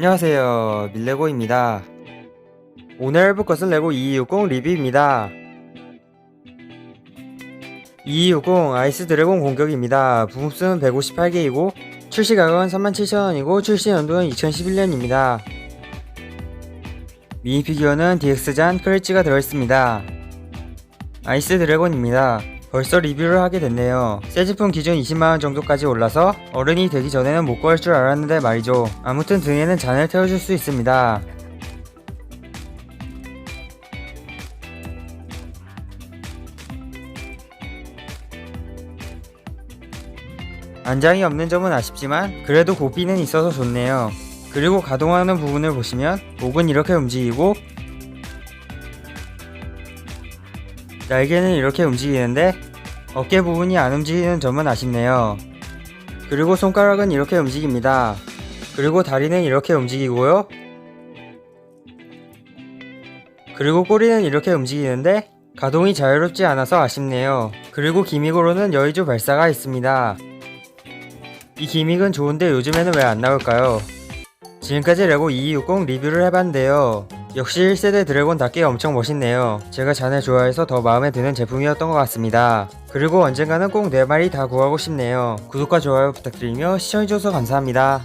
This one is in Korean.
안녕하세요. 밀레고입니다. 오늘 해볼 것은 레고 2260 리뷰입니다. 2260 아이스 드래곤 공격입니다. 부품수는 158개이고 출시가격은 37,000원이고 출시 연도는 2011년입니다. 미니 피규어는 DX잔 크레치가 들어있습니다. 아이스 드래곤입니다 벌써 리뷰를 하게 됐네요. 새 제품 기준 20만원 정도까지 올라서 어른이 되기 전에는 못 구할 줄 알았는데 말이죠. 아무튼 등에는 잔을 태워줄 수 있습니다. 안장이 없는 점은 아쉽지만 그래도 고삐는 있어서 좋네요. 그리고 가동하는 부분을 보시면 목은 이렇게 움직이고 날개는 이렇게 움직이는데 어깨 부분이 안 움직이는 점은 아쉽네요. 그리고 손가락은 이렇게 움직입니다. 그리고 다리는 이렇게 움직이고요. 그리고 꼬리는 이렇게 움직이는데 가동이 자유롭지 않아서 아쉽네요. 그리고 기믹으로는 여의주 발사가 있습니다. 이 기믹은 좋은데 요즘에는 왜 안 나올까요? 지금까지 레고 2260 리뷰를 해봤는데요. 역시 1세대 드래곤답게 엄청 멋있네요. 제가 자네 좋아해서 더 마음에 드는 제품이었던 것 같습니다. 그리고 언젠가는 꼭 4마리 다 구하고 싶네요. 구독과 좋아요 부탁드리며 시청해주셔서 감사합니다.